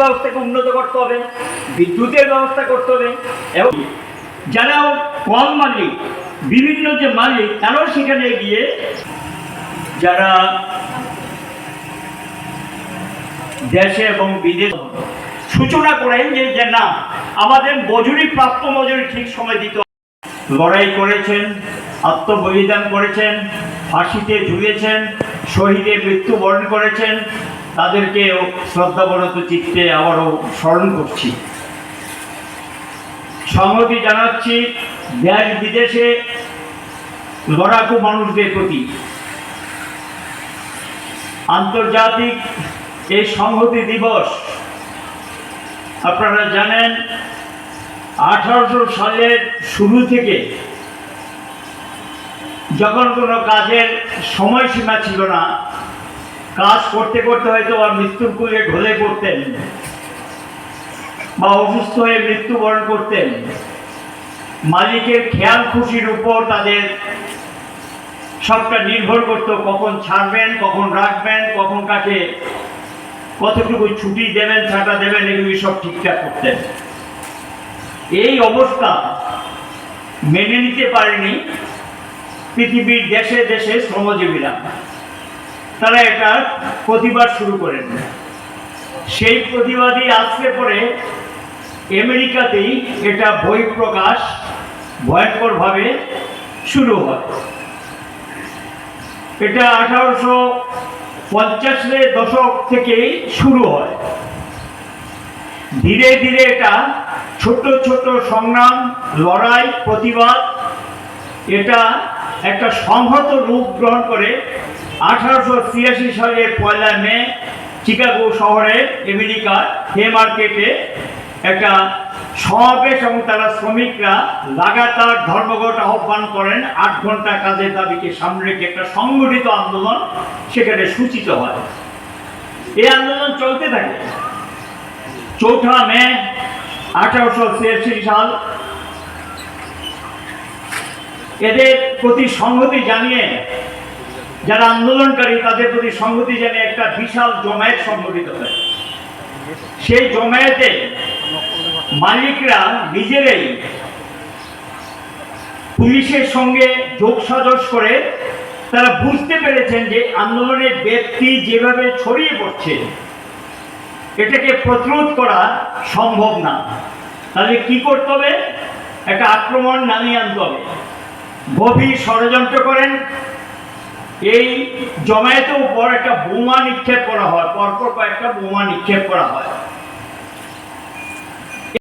ব্যবস্থাকে উন্নত করতে হবে, বিদ্যুতের ব্যবস্থা করতে হবে এবং যারা কম মালিক, বিভিন্ন যে মালিক, তারাও সেখানে গিয়ে যারা দেশে এবং বিদেশ সূচনা করেন যে যে না, আমাদের মজুরি প্রাপ্ত মজুরি ঠিক সময় দিতে লড়াই করেছেন, আত্মবলিদান করেছেন, ফাঁসিতে ঝুলেছেন শহীদে মৃত্যুবরণ করেছেন তাদেরকে শ্রদ্ধাবনত চিত্তে আবারও স্মরণ করছি। সংহতি জানাচ্ছি, দেশ বিদেশে লড়াকু মানুষদের প্রতি। আন্তর্জাতিক এই সংহতি দিবস, আপনারা জানেন, আঠারোশো সালের শুরু থেকে যখন কোনো কাজের সময়সীমা ছিল না কাজ করতে করতে হয়তো আর মৃত্যুর কুলে ঢলে পড়তেন। বা অসুস্থ হয়ে মৃত্যুবরণ করতেন। মালিকের খেয়াল খুশির উপর তাদের সবটা নির্ভর করতো, কখন ছাড়বেন, কখন রাখবেন, কখন কাকে কতটুকু ছুটি দেবেন ছাটা দেবেন, এগুলি সব ঠিকঠাক করতেন। এই অবস্থা মেনে নিতে পারেনি পৃথিবীর দেশে দেশে শ্রমজীবীরা। তারা এটা প্রতিবাদ শুরু করেন সেই প্রতিবাদী আসতে পরে আমেরিকাতেই এটা বই প্রকাশ ভয়ঙ্করভাবে শুরু হয়। এটা আঠারোশো পঞ্চাশের দশক থেকেই শুরু হয়। ধীরে ধীরে এটা ছোট ছোট সংগ্রাম, লড়াই, প্রতিবাদ, এটা একটা সংহত রূপ গ্রহণ করে আঠারোশো ছিয়াশি সালের পয়লা মে চিকাগো শহরে আমেরিকার হে মার্কেটে একটা সমাবেশ এবং তারা শ্রমিকরা লাগাতার ধর্মঘট আহ্বান করেন। আট ঘণ্টা কাজের দাবিকে সামনে রেখে একটা সংগঠিত আন্দোলন সেখানে সূচিত হয়। এই আন্দোলন চলতে থাকে। চৌঠা মে আঠারোশো ছিয়াশি সাল এদের প্রতি সংহতি জানিয়ে, যারা আন্দোলনকারী, তাদের প্রতি সংহতি জানিয়ে একটা বিশাল জমায়েত সংগঠিত হয়। সেই জমায়েতে মালিকরা নিজেরাই পুলিশের সঙ্গে যোগসাজস করে, তারা বুঝতে পেরেছেন যে আন্দোলনের ব্যক্তি যেভাবে ছড়িয়ে পড়ছে, এটাকে প্রতিরোধ করা সম্ভব না। তাহলে কি করতে হবে? একটা আক্রমণ নামিয়ে আনতে হবে। গভীর ষড়যন্ত্র করেন। এই জমায়েতের উপর একটা বোমা নিক্ষেপ করা হয়। পরপর কয়েকটা বোমা নিক্ষেপ করা হয়।